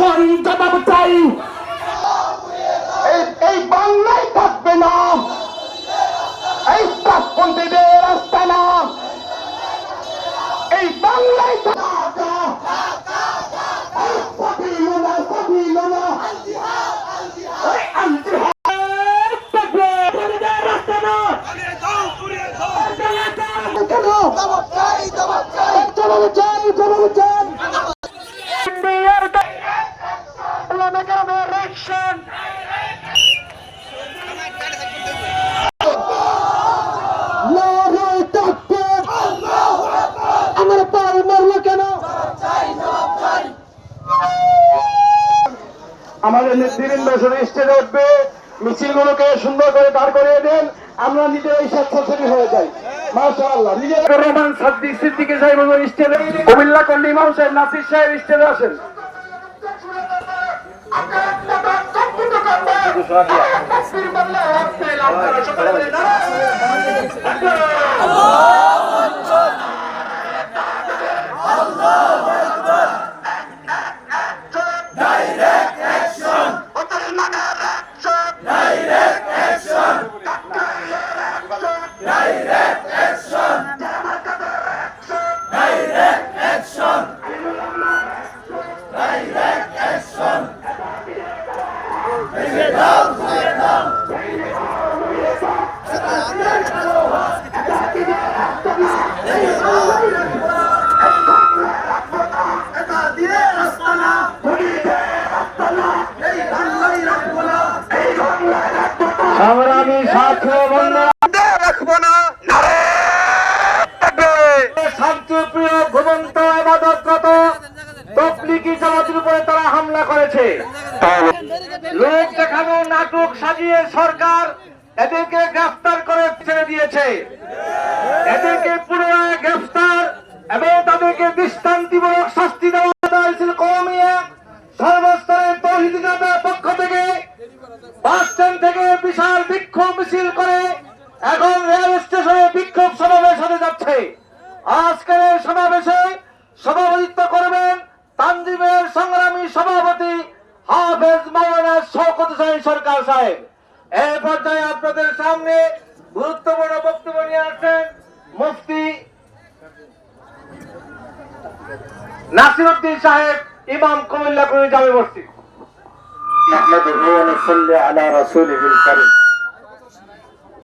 প্রশাসন জবাব চাই। এই বাংলায় থাকবে না। এই পাকপন্থীদের আস্তানা এই বাংলায় আমাদের নেতৃবৃন্দ শুধু স্টেজে উঠবে মিছিলগুলোকে সুন্দর করে দাঁড় করিয়ে দেন আমরা নিজেরাই স্বেচ্ছাসেবী হয়ে যাই। মাশাআল্লাহ নিজের রহমান সাদ্দিক সিদ্দিকী সাহেব স্টেজে কুমিল্লা কল্লি ইমাম সাহেব নাসির সাহেব স্টেজে আসেন। সংগ্রামী সাথী বন্ধুরা রাখব না শান্তিপ্রিয় ঘুমন্ত এবাদতরত তবলিগি জামাতের উপরে তারা হামলা করেছে। লোক দেখানো নাটক সাজিয়ে সরকার এদেরকে গ্রেফতার করে ছেড়ে দিয়েছে। এদেরকে পুনরায় গ্রেফতার এবং তাদেরকে দৃষ্টান্তিমূলক শাস্তি দেওয়া হয়েছিল কমিয়ে সর্বস্তরের তহিদ জনতার পক্ষ থেকে। বাস স্ট্যান্ড থেকে বিশাল বিক্ষোভ মিছিল করে এখন রেল স্টেশনে বিক্ষোভ সমাবেশ হতে যাচ্ছে। আজকের এই সমাবেশে সভাপতিত্ব করবেন তানজিমের সংগ্রামী সভাপতি হাফেজ মাওলানা শওকত হোসেন সরকার সাহেব। এই পর্যায়ে আপনাদের সামনে গুরুত্বপূর্ণ বক্তব্য নিয়ে আসছেন মুফতি নাসিরুদ্দিন সাহেব ইমাম কুমিল্লা করে যাবে বস্তি نحمده ونصلي على رسوله الكريم